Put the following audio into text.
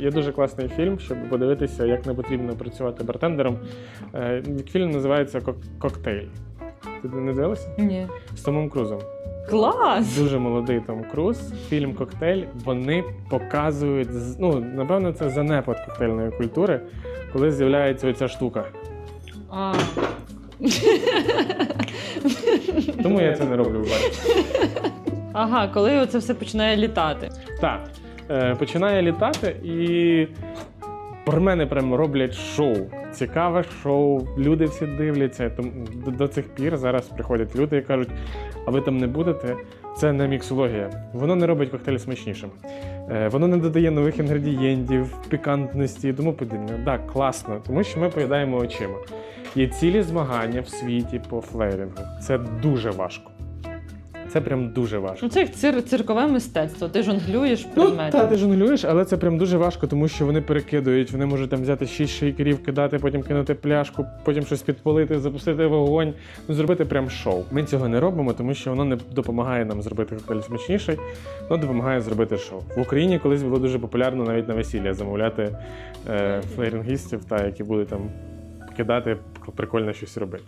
Є дуже класний фільм, щоб подивитися, як не потрібно працювати бартендером. Е, Фільм називається «Кок- Коктейль. Ти не дивилася? Ні. З Томом Крузом. Клас! Дуже молодий Том Круз. Фільм Коктейль. Вони показують, ну, напевно, це занепад коктейльної культури, коли з'являється оця штука. А. Тому я це не роблю. Ага, коли це все починає літати. Так, починає літати і бармени прямо роблять шоу. Цікаве шоу. Люди всі дивляться. До цих пір зараз приходять люди і кажуть: а ви там не будете? Це не міксологія. Воно не робить коктейль смачнішим. Е, Воно не додає нових інгредієнтів, пікантності і тому подібне. Так, класно, тому що ми поїдаємо очима. Є цілі змагання в світі по флейрингу. Це дуже важко. Це прям дуже важко. Ну, це як цир- циркове мистецтво. Ти жонглюєш Ну, предметом. та, ти жонглюєш, але це прям дуже важко, тому що вони перекидують. Вони можуть там взяти шість шейкерів, кидати, потім кинути пляшку, потім щось підпалити, запустити вогонь, ну зробити прям шоу. Ми цього не робимо, тому що воно не допомагає нам зробити коктейль смачніший, воно допомагає зробити шоу. В Україні колись було дуже популярно навіть на весілля замовляти е, флейрингістів, та, які будуть там кидати, прикольно щось робити.